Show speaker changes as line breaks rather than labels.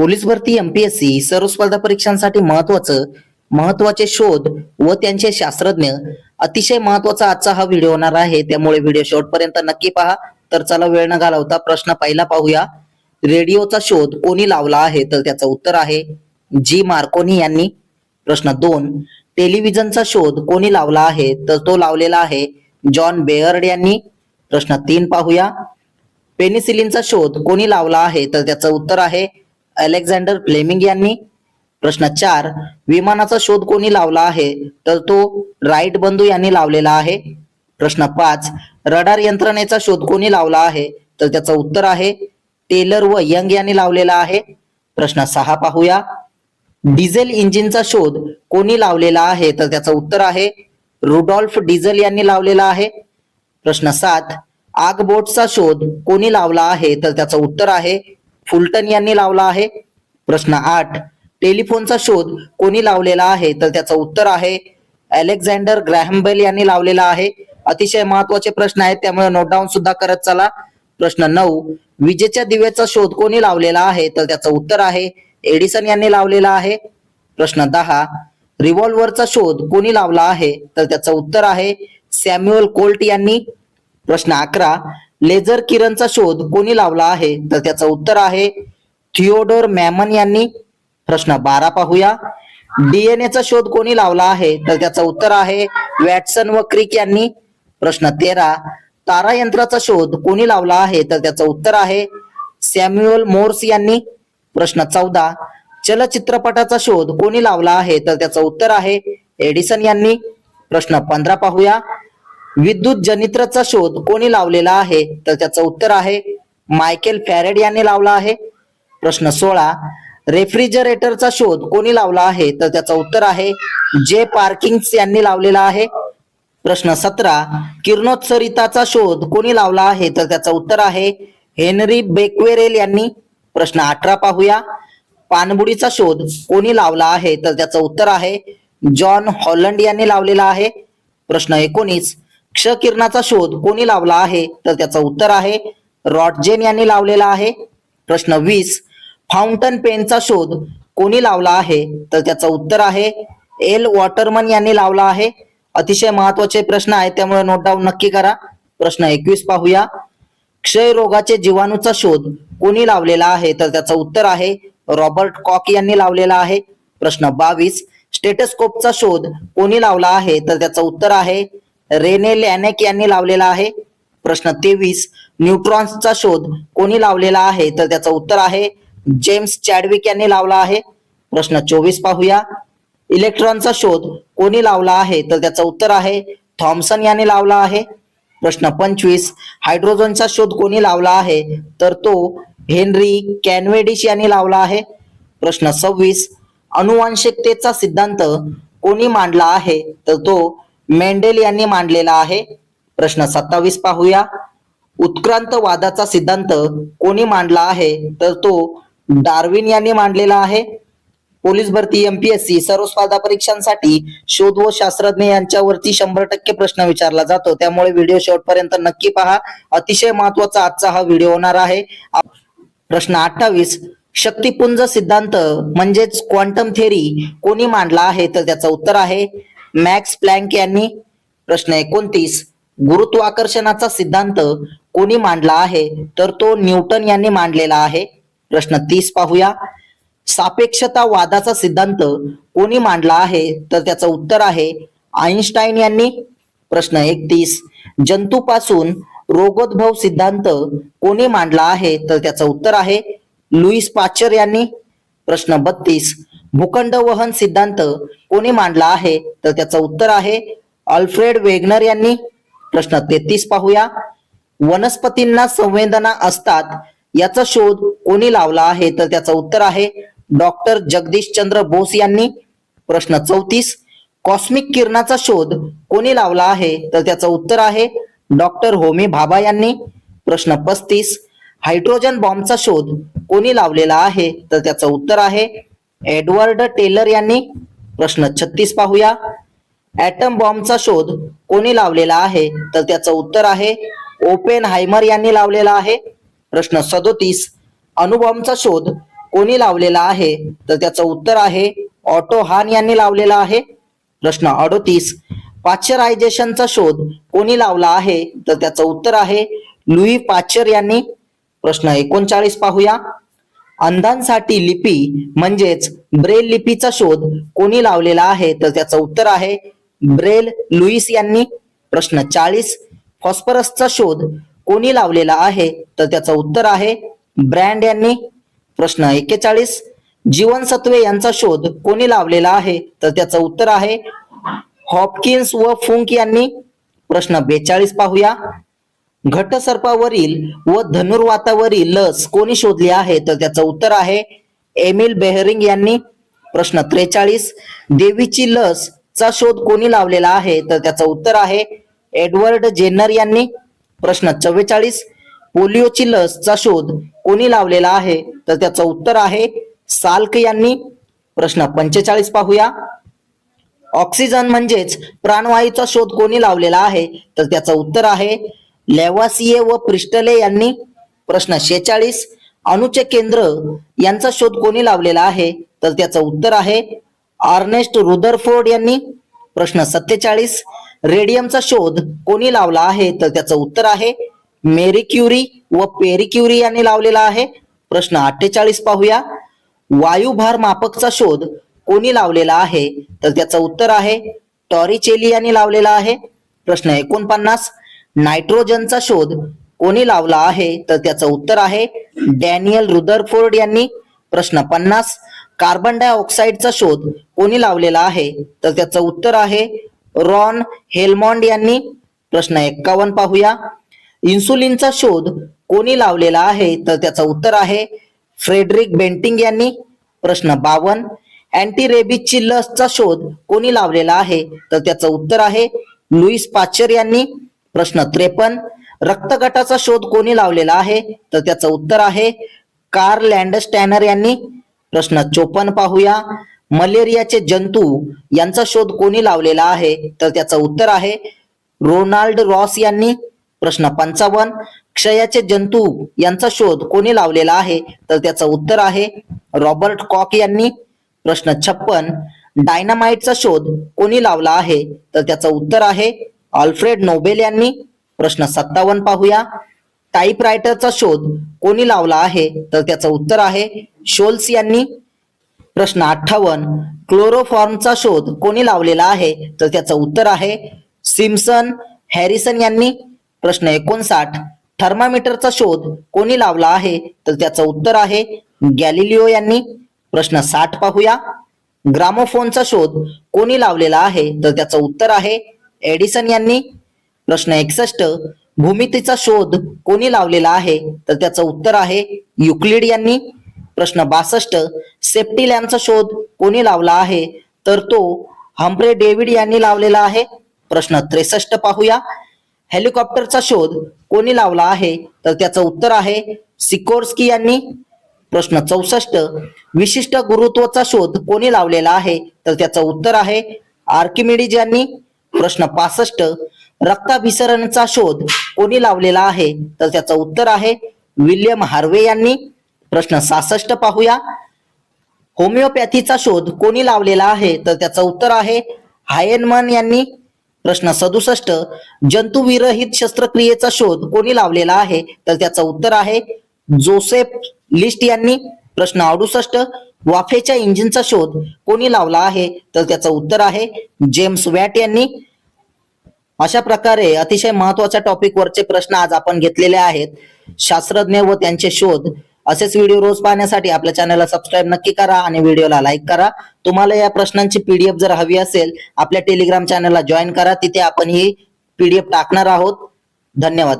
Police भरती MPSC सर्व स्पर्धा परीक्षांसाठी महत्वाचं महत्त्वाचे शोध व त्यांचे शास्त्रज्ञ अतिशय महत्त्वाचा आजचा हा व्हिडिओ होणार आहे. त्यामुळे व्हिडिओ शेवटपर्यंत नक्की पहा. तर चला वेळ न घालवता प्रश्न पहिला पाहूया. रेडिओचा शोध कोणी लावला आहे? तर त्याचं उत्तर आहे जी मार्कोनी यांनी. प्रश्न दोन टेलिव्हिजनचा शोध कोणी लावला आहे? तर तो लावलेला आहे जॉन बेअर्ड यांनी. प्रश्न तीन पाहूया. पेनिसिलिनचा शोध कोणी लावला आहे? तर त्याचं उत्तर आहे अलेक्झांडर फ्लेमिंग यांनी प्रश्न चार विमानाचा शोध कोणी लावला आहे? तर तो राईट बंधू यांनी लावलेला आहे. प्रश्न पाच रडार यंत्रणेचा शोध कोणी लावला आहे? तर त्याचं उत्तर आहे टेलर व यंग यांनी लावलेला आहे. प्रश्न सहा पाहूया. डिझेल इंजिनचा शोध कोणी लावलेला आहे? तर त्याचं उत्तर आहे रुडॉल्फ डिझेल यांनी लावलेला आहे. प्रश्न सात आग बोटचा शोध कोणी लावला आहे? तर त्याचं उत्तर आहे फुलटन यांनी लावला आहे. प्रश्न आठ. टेलिफोनचा शोध कोणी लावलेला आहे? तर त्याचं उत्तर आहे अलेक्झांडर ग्रॅहमबेल यांनी लावलेला आहे. अतिशय महत्त्वाचे प्रश्न आहेत त्यामुळे नोट डाऊन सुद्धा करत चला. प्रश्न नऊ. विजेच्या दिव्याचा शोध कोणी लावलेला आहे? तर त्याचं उत्तर आहे एडिसन यांनी लावलेला आहे. प्रश्न दहा. रिव्हॉल्व्हरचा शोध कोणी लावला आहे? तर त्याचं उत्तर आहे सॅम्युअल कोल्ट यांनी. प्रश्न अकरा. लेझर किरणचा शोध कोणी लावला आहे? तर त्याचं उत्तर आहे थिओडोर मॅमन यांनी. प्रश्न बारा पाहूया. डीएनएचा शोध कोणी लावला आहे? तर त्याचं उत्तर आहे वॅटसन व क्रिक यांनी. प्रश्न तेरा. तारा यंत्राचा शोध कोणी लावला आहे? तर त्याचं उत्तर आहे सॅम्युअल मोर्स यांनी. प्रश्न चौदा. चलचित्रपटाचा शोध कोणी लावला आहे? तर त्याचं उत्तर आहे एडिसन यांनी. प्रश्न पंधरा पाहूया. विद्युत जनित्रचा शोध कोणी लावलेला आहे? तर त्याचं उत्तर आहे मायकेल फॅरेड यांनी लावला आहे. प्रश्न सोळा रेफ्रिजरेटरचा शोध कोणी लावला आहे? तर त्याचं उत्तर आहे जे पार्किंग्स यांनी लावलेला आहे. प्रश्न सतरा किरणोत्सरिताचा शोध कोणी लावला आहे? तर त्याचं उत्तर आहे हेनरी बेक्वेरेल यांनी. प्रश्न अठरा पाहूया पाणबुडीचा शोध कोणी लावला आहे? तर त्याचं उत्तर आहे जॉन हॉलंड यांनी लावलेला आहे. प्रश्न एकोणीस क्ष किरणाचा शोध कोणी लावला आहे? तर त्याचं उत्तर आहे रॉटजेन यांनी लावलेला आहे. प्रश्न वीस फाउंटन पेनचा शोध कोणी लावला आहे? तर त्याचं उत्तर आहे एल वॉटरमन यांनी लावला आहे. अतिशय महत्त्वाचे प्रश्न आहेत त्यामुळे नोट डाऊन नक्की करा. प्रश्न एकवीस पाहूया. क्षयरोगाचे जीवाणूचा शोध कोणी लावलेला आहे? तर त्याचं उत्तर आहे रॉबर्ट कॉक यांनी लावलेला आहे. प्रश्न बावीस स्टेटस्कोपचा शोध कोणी लावला आहे? तर त्याचं उत्तर आहे रेने लॅनेक यांनी लावलेला आहे. प्रश्न तेवीस न्यूट्रॉन्सचा शोध कोणी लावलेला आहे? तर त्याचं उत्तर आहे जेम्स चॅडविक यांनी लावला आहे. प्रश्न चोवीस पाहूया. इलेक्ट्रॉनचा शोध कोणी लावला आहे? तर त्याचं उत्तर आहे थॉम्सन यांनी लावला आहे. प्रश्न पंचवीस हायड्रोजनचा शोध कोणी लावला आहे? तर तो हेनरी कॅनवेडिश यांनी लावला आहे. प्रश्न सव्वीस अनुवांशिकतेचा सिद्धांत कोणी मांडला आहे? तर तो मेंडेल यांनी मांडलेला आहे. प्रश्न सत्तावीस पाहूया. उत्क्रांत वादाचा सिद्धांत कोणी मांडला आहे? तर तो डार्विन यांनी मांडलेला आहे. पोलीस भरती एमपीएससी सर्व स्पर्धा परीक्षांसाठी शोध व शास्त्रज्ञ यांच्यावरती शंभर टक्के प्रश्न विचारला जातो. त्यामुळे व्हिडिओ शेवटपर्यंत नक्की पहा. अतिशय महत्त्वाचा आजचा हा व्हिडिओ होणार आहे. प्रश्न अठ्ठावीस. शक्तिपुंज सिद्धांत म्हणजेच क्वांटम थेरी कोणी मांडला आहे? तर त्याचं उत्तर आहे मॅक्स प्लँक यांनी प्रश्न एकोणतीस गुरुत्वाकर्षणाचा सिद्धांत कोणी मांडला आहे? तर तो न्यूटन यांनी मांडलेला आहे. प्रश्न तीस पाहूया. सापेक्षता वादाचा सिद्धांत कोणी मांडला आहे? तर त्याचं उत्तर आहे आईन्स्टाईन यांनी. प्रश्न एकतीस जंतूपासून रोगोद्भव सिद्धांत कोणी मांडला आहे? तर त्याचं उत्तर आहे लुईस पाचर यांनी. प्रश्न बत्तीस भूखंड वहन सिद्धांत कोणी मांडला आहे? तर त्याचं उत्तर आहे अल्फ्रेड वेगनर यांनी. प्रश्न तेहतीस पाहूया. वनस्पतींना संवेदना असतात याचा शोध कोणी लावला आहे? तर त्याचं उत्तर आहे डॉक्टर जगदीश चंद्र बोस यांनी. प्रश्न चौतीस. कॉस्मिक किरणाचा शोध कोणी लावला आहे? तर त्याचं उत्तर आहे डॉक्टर होमी भाभा यांनी. प्रश्न पस्तीस. हायड्रोजन बॉम्बचा शोध कोणी लावलेला आहे? तर त्याचं उत्तर आहे एडवर्ड टेलर यांनी प्रश्न. छत्तीस पाहूया. ऍटम बॉम्बचा शोध कोणी लावलेला आहे? तर त्याचं उत्तर आहे ओपेन हायमर यांनी लावलेला आहे. प्रश्न सदोतीस. अणुबॉम्बचा शोध कोणी लावलेला आहे? तर त्याचं उत्तर आहे ऑटो हान यांनी लावलेला आहे. प्रश्न अडोतीस. पाश्चरायझेशनचा शोध कोणी लावला आहे? तर त्याचं उत्तर आहे लुई पाचर यांनी. प्रश्न एकोणचाळीस पाहूया. अंधांसाठी लिपी म्हणजेच ब्रेल लिपीचा शोध कोणी लावलेला आहे? तर त्याचं उत्तर आहे ब्रेल लुईस यांनी. प्रश्न चाळीस. फॉस्फरसचा शोध कोणी लावलेला आहे? तर त्याचं उत्तर आहे ब्रँड यांनी. प्रश्न एक्केचाळीस जीवनसत्वे यांचा शोध कोणी लावलेला आहे? तर त्याचं उत्तर आहे हॉपकिन्स व फुंक यांनी. प्रश्न बेचाळीस पाहूया. घटसर्पावरील व धनुर्वातावरील लस कोणी शोधली आहे? तर त्याचं उत्तर आहे एमिल बेहरिंग यांनी. प्रश्न त्रेचाळीस देवीची लस चा शोध कोणी लावलेला आहे? तर त्याचं उत्तर आहे एडवर्ड जेनर यांनी. प्रश्न चव्वेचाळीस पोलिओची लस चा शोध कोणी लावलेला आहे? तर त्याचं उत्तर आहे साल्क यांनी. प्रश्न पंचेचाळीस पाहूया. ऑक्सिजन म्हणजेच प्राणवायूचा शोध कोणी लावलेला आहे? तर त्याचं उत्तर आहे लेवासिये व प्रिस्टले यांनी प्रश्न शेचाळीस. अणुचे केंद्र यांचा शोध कोणी लावलेला आहे? तर त्याचं उत्तर आहे आर्नेस्ट रुदरफोर्ड यांनी प्रश्न सत्तेचाळीस. रेडियमचा शोध कोणी लावला आहे? तर त्याचं उत्तर आहे मेरी क्युरी व पेरी क्युरी यांनी लावलेला आहे. प्रश्न अठ्ठेचाळीस पाहूया. वायुभार मापकचा शोध कोणी लावलेला आहे? तर त्याचं उत्तर आहे टॉरिचेली यांनी लावलेला आहे. प्रश्न एकोणपन्नास. नायट्रोजनचा शोध कोणी लावला आहे? तर त्याचं उत्तर आहे डॅनियल रुदरफोर्ड यांनी. प्रश्न पन्नास कार्बन डायऑक्साईडचा शोध कोणी लावलेला आहे? तर त्याचं उत्तर आहे रॉन हेलमॉन्ड यांनी. प्रश्न एक्कावन्न पाहूया. इन्सुलिनचा शोध कोणी लावलेला आहे? तर त्याचं उत्तर आहे फ्रेडरिक बेंटिंग यांनी. प्रश्न बावन अँटी रेबीजची लसचा शोध कोणी लावलेला आहे? तर त्याचं उत्तर आहे लुईस पाचर यांनी. प्रश्न त्रेपन्न रक्तगटाचा शोध कोणी लावलेला आहे? तर त्याचं उत्तर आहे कार्ल लँडस्टॅनर यांनी. प्रश्न चोपन्न पाहूया. मलेरियाचे जंतू यांचा शोध कोणी लावलेला आहे? तर त्याचं उत्तर आहे रोनाल्ड रॉस यांनी. प्रश्न पंचावन्न क्षयाचे जंतू यांचा शोध कोणी लावलेला आहे? तर त्याचं उत्तर आहे रॉबर्ट कॉक यांनी. प्रश्न छप्पन डायनामाइटचा शोध कोणी लावला आहे? तर त्याचं उत्तर आहे अल्फ्रेड नोबेल यांनी प्रश्न सत्तावन्न पाहूया. टाईपरायटरचा शोध कोणी लावला आहे? तर त्याचं उत्तर आहे शोल्स यांनी. प्रश्न अठ्ठावन्न क्लोरोफॉर्मचा शोध कोणी लावलेला आहे? तर त्याचं उत्तर आहे सिम्सन हॅरिसन यांनी. प्रश्न एकोणसाठ थर्मामीटरचा शोध कोणी लावला आहे? तर त्याचं उत्तर आहे गॅलिलिओ यांनी. प्रश्न साठ पाहूया. ग्रामोफोनचा शोध कोणी लावलेला आहे? तर त्याचं उत्तर आहे एडिसन यांनी प्रश्न एकसष्ट भूमितीचा शोध कोणी लावलेला आहे? तर त्याचं उत्तर आहे युक्लिड यांनी. प्रश्न बासष्ट सेफ्टी लॅम्पचा शोध कोणी लावला आहे? तर तो हम्प्रे डेव्हिड यांनी लावलेला आहे. प्रश्न त्रेसष्ट पाहूया. हेलिकॉप्टरचा शोध कोणी लावला आहे? तर त्याचं उत्तर आहे सिकोर्स्की यांनी. प्रश्न चौसष्ट विशिष्ट गुरुत्वाचा शोध कोणी लावलेला आहे? तर त्याचं उत्तर आहे आर्किमिडीज यांनी. प्रश्न पासष्ट रक्ताभिसरणचा शोध कोणी लावलेला आहे? तर त्याचं उत्तर आहे विल्यम हार्वे यांनी. प्रश्न सासष्ट पाहूया. होमिओपॅथीचा शोध कोणी लावलेला आहे? तर त्याचं उत्तर आहे हायनमन यांनी. प्रश्न सदुसष्ट जंतुविरहित शस्त्रक्रियेचा शोध कोणी लावलेला आहे? तर त्याचं उत्तर आहे जोसेफ लिस्ट यांनी. प्रश्न अडुसष्ट वाफेच्या इंजिनचा शोध कोणी लावला आहे? तर त्याचं उत्तर आहे जेम्स वॅट यांनी. अशा प्रकारे अतिशय महत्त्वाच्या टॉपिकवरचे प्रश्न आज आपण घेतलेले आहेत. शास्त्रज्ञ व त्यांचे शोध. असेच व्हिडिओ रोज पाहण्यासाठी आपल्या चॅनलला सबस्क्राईब नक्की करा आणि व्हिडिओला लाईक करा. तुम्हाला या प्रश्नांची पीडीएफ जर हवी असेल आपल्या टेलिग्राम चॅनलला जॉईन करा. तिथे आपण ही पीडीएफ टाकणार आहोत. धन्यवाद.